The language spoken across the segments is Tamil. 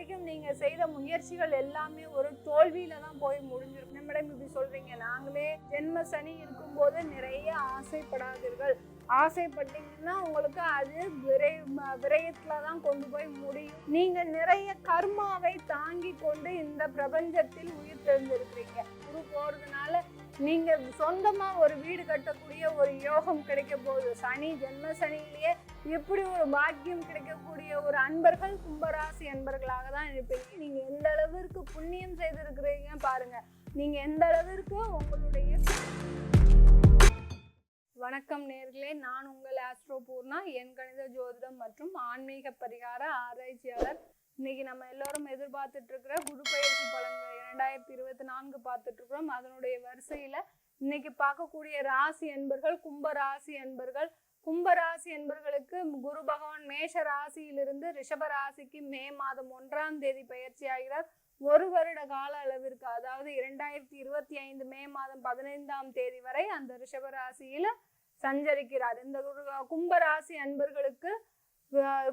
வரைக்கும் நீங்க செய்த முயற்சிகள் எல்லாமே ஒரு தோல்வியில தான் போய் முடிஞ்சிருக்கும். நம்மிடம் இப்படி சொல்றீங்க? நாங்களே ஜென்ம சனி இருக்கும்போது நிறைய ஆசைப்படாதீர்கள். ஆசைப்பட்டீங்கன்னா உங்களுக்கு அது விரை விரயத்துல தான் கொண்டு போய் முடியும். நீங்க நிறைய கர்மாவை தாங்கி கொண்டு இந்த பிரபஞ்சத்தில் உயிர் தெரிஞ்சிருக்கிறீங்க குரு போறதுனால நீங்க சொந்தமா ஒரு வீடு கட்டக்கூடிய ஒரு யோகம் கிடைக்க போகுது. சனி ஜென்ம சனியிலேயே எப்படி ஒரு பாக்கியம் கிடைக்கக்கூடிய ஒரு அன்பர்கள் கும்பராசி இருப்பீங்க நீங்க எந்த அளவிற்கு புண்ணியம் செய்திருக்கிறீங்க பாருங்க. நீங்க எந்த அளவிற்கு உங்களுடைய வணக்கம் நேர்களே நான் உங்கள் ஆஸ்ட்ரோ பூர்ணா என் கணித ஜோதிடம் மற்றும் ஆன்மீக பரிகார ஆராய்ச்சியாளர். இன்னைக்கு நம்ம எல்லோரும் எதிர்பார்த்துட்டு இருக்கிற குரு பயிற்சி பலன்கள் இரண்டாயிரத்தி இருபத்தி நான்கு பார்த்துட்டு இருக்கிறோம் அதனுடைய வரிசையில இன்னைக்கு பார்க்கக்கூடிய ராசி என்பர்கள் கும்ப ராசி என்பர்கள் கும்பராசி என்பவர்களுக்கு குரு பகவான் மேஷ ராசியிலிருந்து ரிஷப ராசிக்கு மே மாதம் ஒன்றாம் தேதி பயிற்சி ஆகிறார். ஒரு வருட கால அளவிற்கு அதாவது இரண்டாயிரத்தி இருபத்தி ஐந்து மே மாதம் பதினைந்தாம் தேதி வரை அந்த ரிஷப ராசியில சஞ்சரிக்கிறார். இந்த கும்பராசி அன்பர்களுக்கு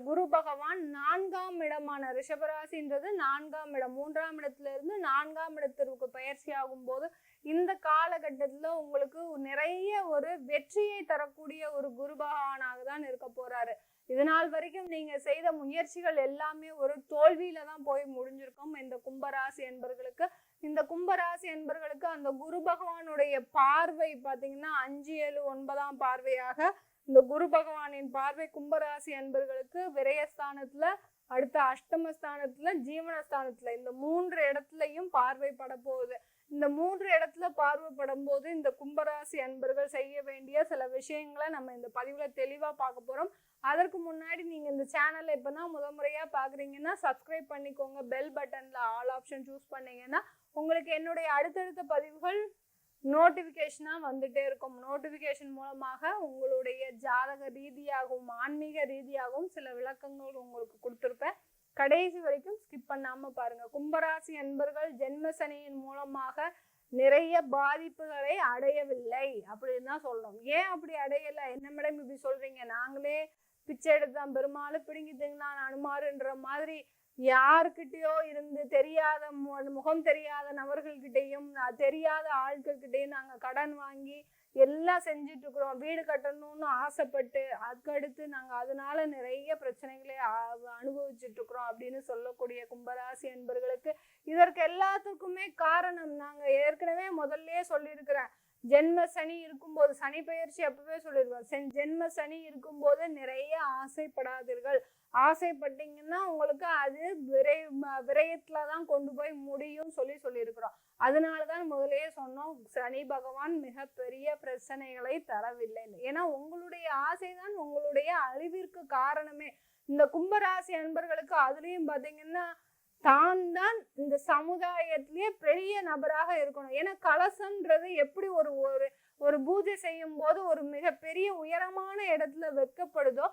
குரு பகவான் நான்காம் இடமான ரிஷபராசின்றது நான்காம் இடம். மூன்றாம் இடத்துல இருந்து நான்காம் இடத்திற்கு பயிற்சி ஆகும் போது இந்த காலகட்டத்தில் உங்களுக்கு நிறைய ஒரு வெற்றியை தரக்கூடிய ஒரு குரு பகவானாக தான் இருக்க போறாரு. இதனால் வரைக்கும் நீங்க செய்த முயற்சிகள் எல்லாமே ஒரு தோல்வியில தான் போய் முடிஞ்சிருக்கும் இந்த கும்பராசி என்பர்களுக்கு. இந்த கும்பராசி என்பர்களுக்கு அந்த குரு பகவானுடைய பார்வை பார்த்தீங்கன்னா அஞ்சு ஏழு ஒன்பதாம் பார்வையாக இந்த குரு பகவானின் பார்வை கும்பராசி அன்பர்களுக்கு விரயஸ்தானத்துல அடுத்த அஷ்டமஸ்தானத்துல ஜீவனஸ்தானத்துல இந்த மூன்று இடத்துலயும் பார்வைப்பட போகுது இந்த மூன்று இடத்துல பார்வைப்படும் போது இந்த கும்பராசி அன்பர்கள் செய்ய வேண்டிய சில விஷயங்களை நம்ம இந்த பதிவுல தெளிவா பார்க்க போறோம். அதற்கு முன்னாடி நீங்க இந்த சேனல்ல இப்பதான் முத முறையா பாக்குறீங்கன்னா சப்ஸ்கிரைப் பண்ணிக்கோங்க. பெல் பட்டன்ல ஆல் ஆப்ஷன் சூஸ் பண்ணீங்கன்னா உங்களுக்கு என்னுடைய அடுத்தடுத்த பதிவுகள் நோட்டிஃபிகேஷனாக வந்துட்டே இருக்கும். நோட்டிஃபிகேஷன் மூலமாக உங்களுடைய ஜாதக ரீதியாகவும் ஆன்மீக ரீதியாகவும் சில விளக்கங்கள் உங்களுக்கு கொடுத்துருப்பேன். கடைசி வரைக்கும் ஸ்கிப் பண்ணாமல் பாருங்கள் கும்பராசி அன்பர்கள் ஜென்மசனியின் மூலமாக நிறைய பாதிப்புகளை அடையவில்லை அப்படின்னு தான் சொல்லணும். ஏன் அப்படி அடையலை? என்ன மேடம் இப்படி சொல்கிறீங்க நாங்களே பிச்சை எடுத்தான் பெருமாள் பிடுங்கிட்டுங்கன்னா அனுமாருன்ற மாதிரி யாருக்கிட்டேயோ இருந்து தெரியாத மு- முகம் தெரியாத நபர்கள்கிட்டையும் தெரியாத ஆட்கள்கிட்டையும் நாங்கள் கடன் வாங்கி எல்லாம் செஞ்சுட்டு இருக்கிறோம் வீடு கட்டணும்னு ஆசைப்பட்டு அதுக்கடுத்து நாங்கள் அதனால நிறைய பிரச்சனைகளை அ- அனுபவிச்சுட்டு இருக்கிறோம் அப்படின்னு சொல்லக்கூடிய கும்பராசி என்பர்களுக்கு இதற்கு எல்லாத்துக்குமே காரணம். நாங்கள் ஏற்கனவே முதல்லயே சொல்லியிருக்கிறேன். ஜென்ம சனி இருக்கும்போது சனி பயிற்சி அப்பவே சொல்லிடுவோம் ஜென்ம சனி இருக்கும்போது நிறைய ஆசைப்படாதீர்கள். ஆசைப்பட்டீங்கன்னா உங்களுக்கு அது விரை ம- தான் கொண்டு போய் முடியும் சொல்லி சொல்லியிருக்கிறோம். அதனாலதான் முதலே சொன்னோம் சனி பகவான் மிகப்பெரிய பிரச்சனைகளை தரவில்லை. ஏன்னா உங்களுடைய ஆசை தான் உங்களுடைய அழிவிற்கு காரணமே. இந்த கும்பராசி அன்பர்களுக்கு அதுலேயும் பார்த்தீங்கன்னா தான் தான் இந்த சமுதாயத்திலேயே பெரிய நபராக இருக்கணும். ஏன்னா கலசம்ன்றது எப்படி ஒரு ஒரு ஒரு பூஜை செய்யும் போது ஒரு மிகப்பெரிய உயரமான இடத்துல வைக்கப்படுதோ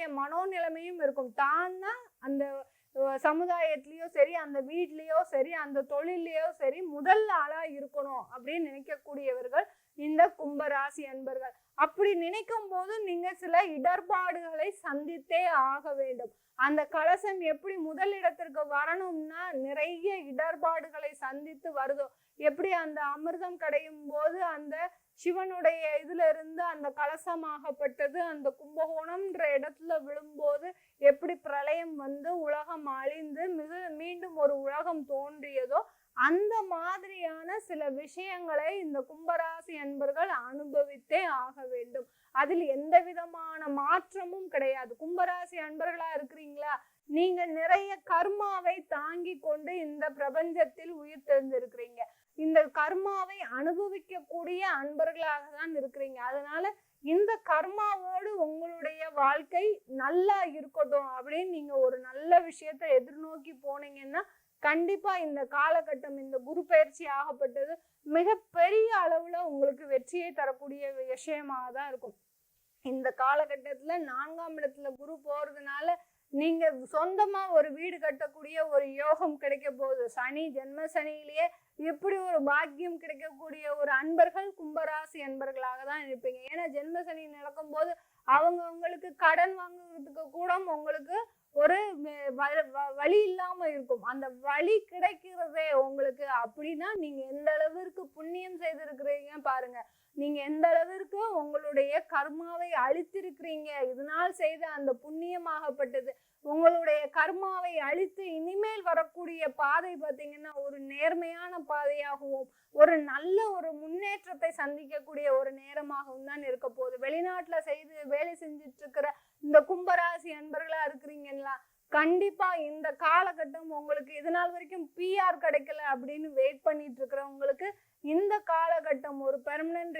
இவர்களுடைய மனோநிலைமையும் இருக்கும். தான் தான் அந்த அஹ், சரி அந்த வீட்லயோ சரி அந்த தொழிலையோ சரி முதல் ஆளா இருக்கணும் அப்படின்னு நினைக்கக்கூடியவர்கள் இந்த கும்பராசி அன்பர்கள். அப்படி நினைக்கும் போது நீங்கள் சில இடர்பாடுகளை சந்தித்தே ஆக வேண்டும். அந்த கலசம் எப்படி முதல் இடத்திற்கு வரணும்னா நிறைய இடர்பாடுகளை சந்தித்து வருதோ எப்படி அந்த அமிர்தம் கடையும் போது அந்த சிவனுடைய இதுல இருந்து அந்த கலசமாகப்பட்டது அந்த கும்பகோணம்ன்ற இடத்துல விழும்போது எப்படி பிரளயம் வந்து உலகம் அழிந்து மிக மீண்டும் ஒரு உலகம் தோன்றியதோ அந்த மாதிரியான சில விஷயங்களை இந்த கும்பராசி அன்பர்கள் அனுபவித்தே ஆக வேண்டும். அதில் எந்த விதமான மாற்றமும் கிடையாது. கும்பராசி அன்பர்களா இருக்கிறீங்களா? நீங்க நிறைய கர்மாவை தாங்கி கொண்டு இந்த பிரபஞ்சத்தில் உயிர் தெரிஞ்சிருக்கிறீங்க இந்த கர்மாவை அனுபவிக்கக்கூடிய அன்பர்களாக தான் இருக்கிறீங்க. அதனால இந்த கர்மாவோடு உங்களுடைய வாழ்க்கை நல்லா இருக்கட்டும் அப்படின்னு நீங்க ஒரு நல்ல விஷயத்த எதிர்நோக்கி போனீங்கன்னா கண்டிப்பா இந்த காலகட்டம் இந்த குரு பயிற்சி ஆகப்பட்டது மிகப்பெரிய அளவுல உங்களுக்கு வெற்றியை தரக்கூடிய விஷயமாக தான் இருக்கும். இந்த காலகட்டத்துல நான்காம் இடத்துல குரு போறதுனால நீங்க சொந்தமா ஒரு வீடு கட்டக்கூடிய ஒரு யோகம் கிடைக்க போகுது. சனி ஜென்ம சனியிலேயே இப்படி ஒரு பாக்கியம் கிடைக்கக்கூடிய ஒரு அன்பர்கள் கும்பராசி அன்பர்களாக தான் இருப்பீங்க. ஏன்னா ஜென்ம சனி நடக்கும் போது அவங்க உங்களுக்கு கடன் வாங்குறதுக்கு கூட உங்களுக்கு ஒரு வ- வ- வழி இல்லாம இருக்கும். அந்த வழி கிடைக்கிறதே உங்களுக்கு அப்படின்னா நீங்க எந்த அளவிற்கு புண்ணியம் செய்திருக்கிறீங்க பாருங்க. நீங்க எந்த அளவிற்கு உங்களுடைய கர்மாவை அழித்திருக்கிறீங்க. இதனால் செய்த அந்த புண்ணியமாகப்பட்டது உங்களுடைய கர்மாவை அழித்து இனிமேல் வரக்கூடிய பாதை பார்த்தீங்கன்னா ஒரு நேர்மையான பாதையாகவும் ஒரு நல்ல ஒரு முன்னேற்றத்தை சந்திக்கக்கூடிய ஒரு நேரமாகவும் தான் இருக்க போகுது. வெளிநாட்டில் செய்து வேலை செஞ்சுட்டு இருக்கிற இந்த கும்பராசி அன்பர்களா இருக்கிறீங்களா கண்டிப்பா இந்த காலகட்டம் உங்களுக்கு இது நாள் வரைக்கும் பிஆர் கிடைக்கல அப்படின்னு வெயிட் பண்ணிட்டு இருக்கிறவங்களுக்கு இந்த காலகட்டம் ஒரு பெர்மனன்ட்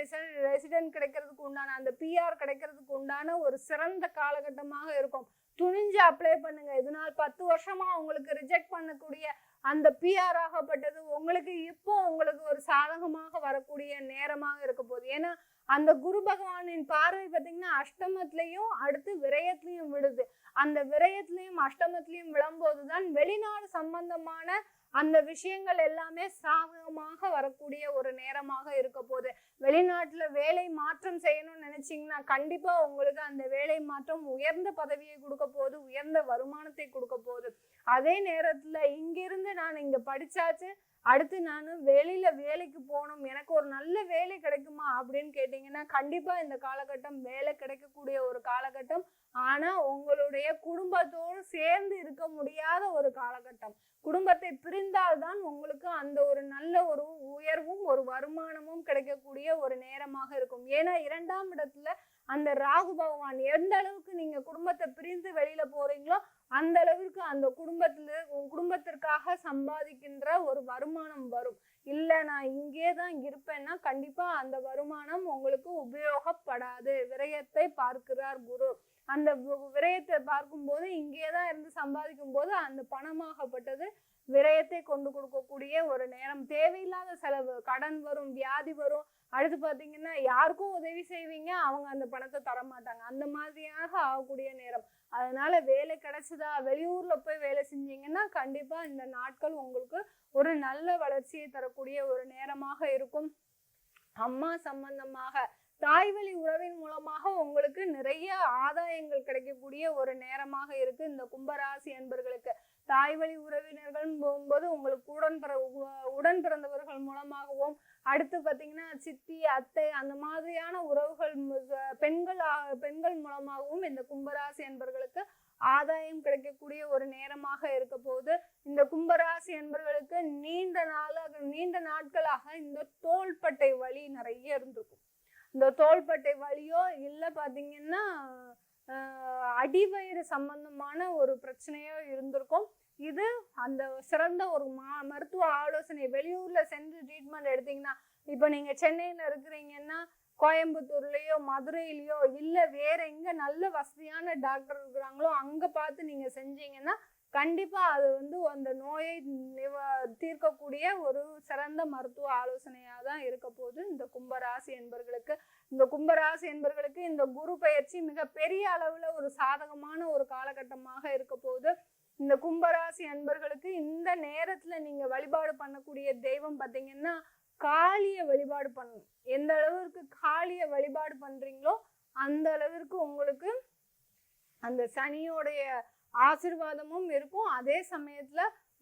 ரெசிடென்ட் கிடைக்கிறதுக்கு உண்டான அந்த பிஆர் கிடைக்கிறதுக்கு உண்டான ஒரு சிறந்த காலகட்டமாக இருக்கும். துணிஞ்சு அப்ளை பண்ணுங்க. இதனால் பத்து வருஷமா உங்களுக்கு ரிஜெக்ட் பண்ணக்கூடிய அந்த பிஆர் ஆகப்பட்டது உங்களுக்கு இப்போ உங்களுக்கு ஒரு சாதகமாக வரக்கூடிய நேரமாக இருக்க போகுது. ஏன்னா அந்த குரு பகவானின் பார்வை பார்த்தீங்கன்னா அஷ்டமத்திலையும் அடுத்து விரயத்திலையும் விடுது அந்த விரயத்திலையும் அஷ்டமத்திலையும் விழும்போது தான் வெளிநாடு சம்பந்தமான அந்த விஷயங்கள் எல்லாமே சாதகமாக வரக்கூடிய ஒரு நேரமாக இருக்க போகுது. வெளிநாட்டுல வேலை மாற்றம் செய்யணும்னு நினைச்சீங்கன்னா கண்டிப்பா உங்களுக்கு அந்த வேலை மாற்றம் உயர்ந்த பதவியை கொடுக்க போகுது உயர்ந்த வருமானத்தை கொடுக்க போகுது. அதே நேரத்துல இங்கிருந்து நான் இங்க படிச்சாச்சு அடுத்து நான் வெளியில வேலைக்கு போகணும் எனக்கு ஒரு நல்ல வேலை கிடைக்குமா அப்படின்னு கேட்டிங்கன்னா கண்டிப்பா இந்த காலகட்டம் வேலை கிடைக்கக்கூடிய ஒரு காலகட்டம். ஆனா உங்களுடைய குடும்பத்தோடு சேர்ந்து இருக்க முடியாத ஒரு காலகட்டம். குடும்பத்தை பிரிந்தால்தான் உங்களுக்கு அந்த ஒரு நல்ல ஒரு உயர்வும் ஒரு வருமானமும் கிடைக்கக்கூடிய ஒரு நேரமாக இருக்கும். ஏன்னா இரண்டாம் இடத்துல அந்த ராகு பகவான் எந்த அளவுக்கு நீங்க குடும்பத்தை பிரிந்து வெளியில போறீங்களோ அந்த அளவிற்கு அந்த குடும்பத்துல குடும்பத்திற்காக சம்பாதி ஒரு வருமானம் வரும் இல்ல நான் இங்கே தான் இருப்பேன்னா கண்டிப்பா அந்த வருமானம் உங்களுக்கு உபயோகப்படாது. விரயத்தை பார்க்கிறார் குரு. அந்த விரயத்தை பார்க்கும்போது இங்கே தான் இருந்து சம்பாதிக்கும் போது அந்த பணமாகப்பட்டது விரயத்தை கொண்டு கொடுக்கக்கூடிய ஒரு நேரம். தேவையில்லாத செலவு கடன் வரும் வியாதி வரும். அடுத்து பாத்தீங்கன்னா யாருக்கும் உதவி செய்வீங்க அவங்க அந்த பணத்தை தர மாட்டாங்க அந்த மாதிரியாக ஆகக்கூடிய நேரம். அதனால வேலை கிடைச்சதா? வெளியூர்ல போய் வேலை செஞ்சீங்கன்னா கண்டிப்பா இந்த நாட்கள் உங்களுக்கு ஒரு நல்ல வளர்ச்சியை தரக்கூடிய ஒரு நேரமாக இருக்கும். அம்மா சம்பந்தமாக தாய்வழி உறவின் மூலமாக உங்களுக்கு நிறைய ஆதாயங்கள் கிடைக்கக்கூடிய ஒரு நேரமாக இருக்கு இந்த கும்பராசி அன்பர்களுக்கு. தாய் வழி உறவினர்கள் போகும்போது உங்களுக்கு உடன் பிற உடன் பிறந்தவர்கள் மூலமாகவும் அடுத்து பார்த்தீங்கன்னா சித்தி அத்தை அந்த மாதிரியான உறவுகள் பெண்கள் ஆ- பெண்கள் மூலமாகவும் இந்த கும்பராசி என்பர்களுக்கு ஆதாயம் கிடைக்கக்கூடிய ஒரு நேரமாக இருக்க போது இந்த கும்பராசி என்பர்களுக்கு நீண்ட நாளாக நீண்ட நாட்களாக இந்த தோள்பட்டை வலி நிறைய இருந்திருக்கும். இந்த தோள்பட்டை வலியோ இல்லை பார்த்தீங்கன்னா அடிவயிறு சம்பந்தமான ஒரு பிரச்சனையோ இருந்திருக்கும். இது அந்த சிறந்த ஒரு மா மருத்துவ ஆலோசனை வெளியூரில் சென்று ட்ரீட்மெண்ட் எடுத்தீங்கன்னா இப்போ நீங்கள் சென்னையில் இருக்கிறீங்கன்னா கோயம்புத்தூர்லேயோ மதுரையிலையோ இல்லை வேற எங்கே நல்ல வசதியான டாக்டர் இருக்கிறாங்களோ அங்கே பார்த்து நீங்கள் செஞ்சீங்கன்னா கண்டிப்பாக அது வந்து அந்த நோயை நிவ- தீர்க்கக்கூடிய ஒரு சிறந்த மருத்துவ ஆலோசனையாக தான் இருக்க போது இந்த கும்பராசி என்பர்களுக்கு இந்த கும்பராசி என்பர்களுக்கு இந்த குரு பயிற்சி மிக பெரிய அளவில் ஒரு சாதகமான ஒரு காலகட்டமாக இருக்க போது இந்த கும்பராசி அன்பர்களுக்கு இந்த நேரத்தில் நீங்கள் வழிபாடு பண்ணக்கூடிய தெய்வம் பார்த்தீங்கன்னா காளிய வழிபாடு பண்ணணும் எந்த அளவிற்கு காளிய வழிபாடு பண்ணுறீங்களோ அந்த அளவிற்கு உங்களுக்கு அந்த சனியோடைய ஆசிர்வாதமும் இருக்கும். அதே சமயத்துல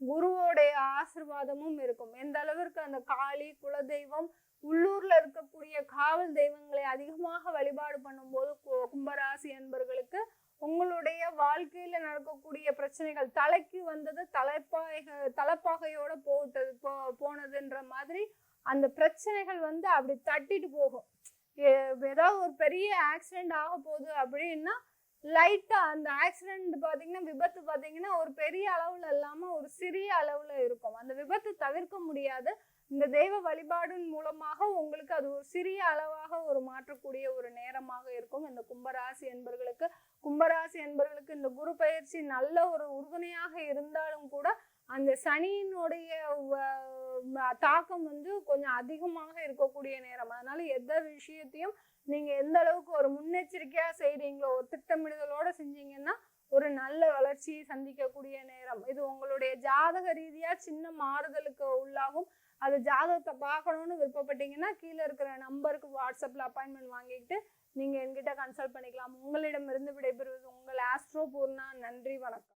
குருவோடைய ஆசிர்வாதமும் இருக்கும். எந்த அளவிற்கு அந்த காளி குலதெய்வம் உள்ளூர்ல இருக்கக்கூடிய காவல் தெய்வங்களை அதிகமாக வழிபாடு பண்ணும்போது கு- கும்பராசி என்பர்களுக்கு உங்களுடைய வாழ்க்கையில நடக்கக்கூடிய பிரச்சனைகள் தலைக்கு வந்தது தலைப்பாக தலைப்பாகையோட போட்டது போ போனதுன்ற மாதிரி அந்த பிரச்சனைகள் வந்து அப்படி தட்டிட்டு போகும். ஏதாவது ஒரு பெரிய ஆக்சிடென்ட் ஆக போகுது அப்படின்னா லைட்டாக அந்த ஆக்சிடெண்ட் பார்த்தீங்கன்னா விபத்து பார்த்தீங்கன்னா ஒரு பெரிய அளவில் இல்லாமல் ஒரு சிறிய அளவில் இருக்கும். அந்த விபத்து தவிர்க்க முடியாது இந்த தெய்வ வழிபாடின் மூலமாக உங்களுக்கு அது ஒரு சிறிய அளவாக ஒரு மாற்றக்கூடிய ஒரு நேரமாக இருக்கும். இந்த கும்பராசி என்பர்களுக்கு கும்பராசி என்பர்களுக்கு இந்த குரு பயிற்சி நல்ல ஒரு உறுதுணையாக இருந்தாலும் கூட அந்த சனியினுடைய தாக்கம் வந்து கொஞ்சம் அதிகமாக இருக்கக்கூடிய நேரம். அதனால எந்த விஷயத்தையும் நீங்க எந்த அளவுக்கு ஒரு முன்னெச்சரிக்கையா செய்றீங்களோ ஒரு திட்டமிடுதலோட செஞ்சீங்கன்னா ஒரு நல்ல வளர்ச்சியை சந்திக்கக்கூடிய நேரம். இது உங்களுடைய ஜாதக ரீதியா சின்ன மாறுதலுக்கு உள்ளாகும். அது ஜாதகத்தை பார்க்கணும்னு விருப்பப்பட்டீங்கன்னா கீழே இருக்கிற நம்பருக்கு வாட்ஸ்அப்ல அப்பாயின்மெண்ட் வாங்கிக்கிட்டு நீங்க என்கிட்ட கன்சல்ட் பண்ணிக்கலாம். உங்களிடமிருந்து விடைபெறுவது உங்கள் ஆஸ்ட்ரோ பூர்ணா. நன்றி வணக்கம்.